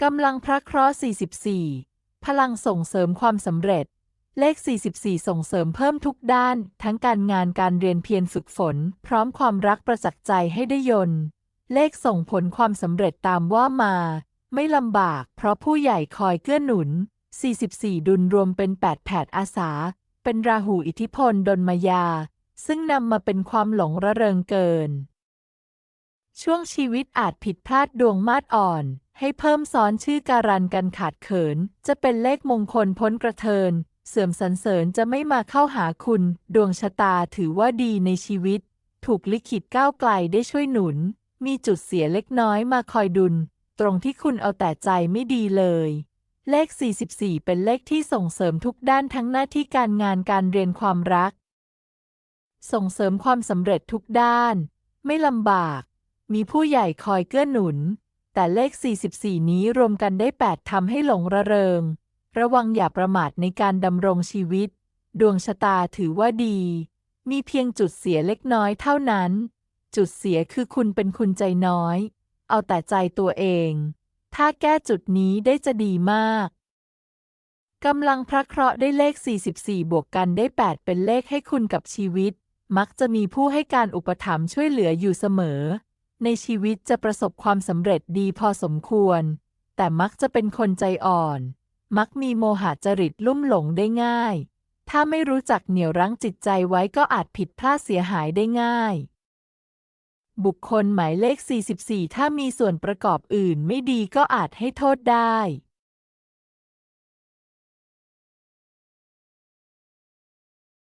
กำลังพระเคราะห์44 พลังส่งเสริมความสำเร็จ เลข 44 ส่งเสริมเพิ่มทุกด้าน ทั้งการงานการเรียนเพียรฝึกฝน พร้อมความรักประจักษ์ใจให้ได้ยนต์ เลขส่งผลความสำเร็จตามว่ามา ไม่ลำบาก เพราะผู้ใหญ่คอยเกื้อหนุน 44 ดุลรวมเป็น 8 แผดอาสา เป็นราหูอิทธิพลดนมายา ซึ่งนำมาเป็นความหลงระเริงเกิน ช่วงชีวิตอาจผิดพลาดดวงมาดอ่อน ให้เพิ่มซ้อนชื่อการันกันขาดเขิน จะเป็นเลขมงคลพ้นกระเทิน เสื่อมสรรเสริญจะไม่มาเข้าหาคุณ ดวงชะตาถือว่าดีในชีวิต ถูกลิขิตก้าวไกลได้ช่วยหนุน มีจุดเสียเล็กน้อยมาคอยดุล ตรงที่คุณเอาแต่ใจไม่ดีเลย เลข 44 เป็นเลขที่ส่งเสริมทุกด้านทั้งหน้าที่การงานการเรียนความรัก ส่งเสริมความสำเร็จทุกด้าน ไม่ลำบาก มีผู้ใหญ่คอยเกื้อหนุน แต่เลข 44 นี้รวมกันได้ 8ทำให้หลงระเริง ระวังอย่าประมาทในการดำรงชีวิต ดวงชะตาถือว่าดี มีเพียงจุดเสียเล็กน้อยเท่านั้น จุดเสียคือคุณเป็นคุณใจน้อย เอาแต่ใจตัวเอง ถ้าแก้จุดนี้ได้จะดีมากกำลังพระเคราะห์ได้เลข 44 บวกกันได้ 8 เป็นเลขให้คุณกับชีวิต มักจะมีผู้ให้การอุปถัมภ์ช่วยเหลืออยู่เสมอ ในชีวิตจะประสบความสำเร็จดีพอสมควร แต่มักจะเป็นคนใจอ่อน มักมีโมหะจริตลุ่มหลงได้ง่าย ถ้าไม่รู้จักเหนี่ยวรั้งจิตใจไว้ก็อาจผิดพลาดเสียหายได้ง่าย บุคคลหมายเลข 44 ถ้ามีส่วนประกอบอื่นไม่ดีก็อาจให้โทษได้